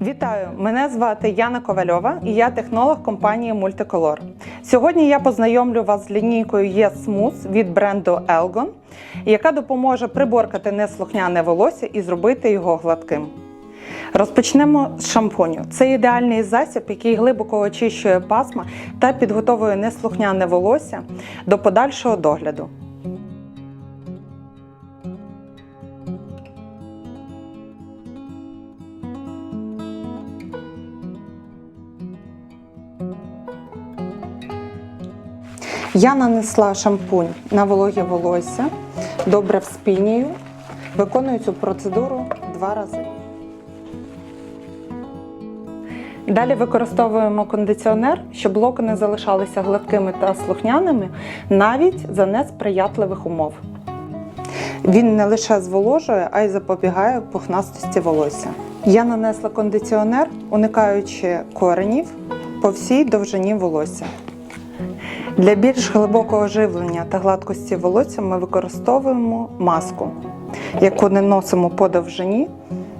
Вітаю! Мене звати Яна Ковальова і я технолог компанії Multicolor. Сьогодні я познайомлю вас з лінійкою Yes від бренду Elgon, яка допоможе приборкати неслухняне волосся і зробити його гладким. Розпочнемо з шампуню. Це ідеальний засіб, який глибоко очищує пасма та підготовує неслухняне волосся до подальшого догляду. Я нанесла шампунь на вологе волосся, добре вспінюю. Виконую цю процедуру два рази. Далі використовуємо кондиціонер, щоб локони залишалися гладкими та слухняними навіть за несприятливих умов. Він не лише зволожує, а й запобігає пухнастості волосся. Я нанесла кондиціонер, уникаючи коренів по всій довжині волосся. Для більш глибокого живлення та гладкості волосся ми використовуємо маску, яку не носимо по довжині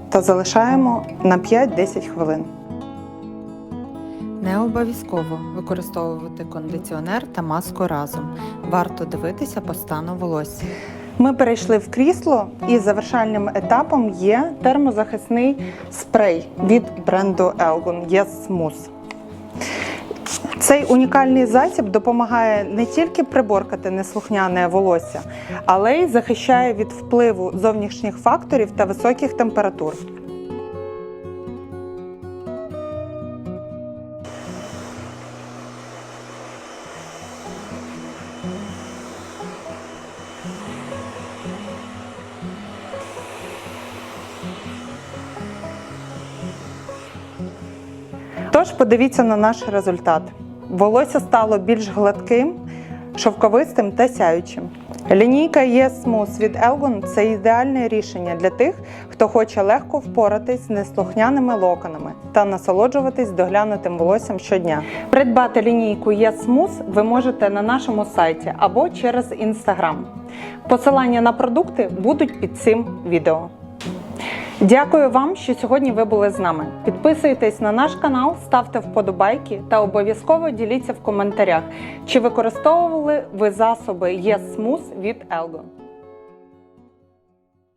та залишаємо на 5-10 хвилин. Не обов'язково використовувати кондиціонер та маску разом. Варто дивитися по стану волосся. Ми перейшли в крісло і завершальним етапом є термозахисний спрей від бренду Elgon Yes Smooth. Цей унікальний засіб допомагає не тільки приборкати неслухняне волосся, але й захищає від впливу зовнішніх факторів та високих температур. Тож подивіться на наш результат. Волосся стало більш гладким, шовковистим та сяючим. Лінійка Yes Smooth від Elgon – це ідеальне рішення для тих, хто хоче легко впоратись з неслухняними локонами та насолоджуватись доглянутим волоссям щодня. Придбати лінійку Yes Smooth ви можете на нашому сайті або через Instagram. Посилання на продукти будуть під цим відео. Дякую вам, що сьогодні ви були з нами. Підписуйтесь на наш канал, ставте вподобайки та обов'язково діліться в коментарях, чи використовували ви засоби Yes від Elgon.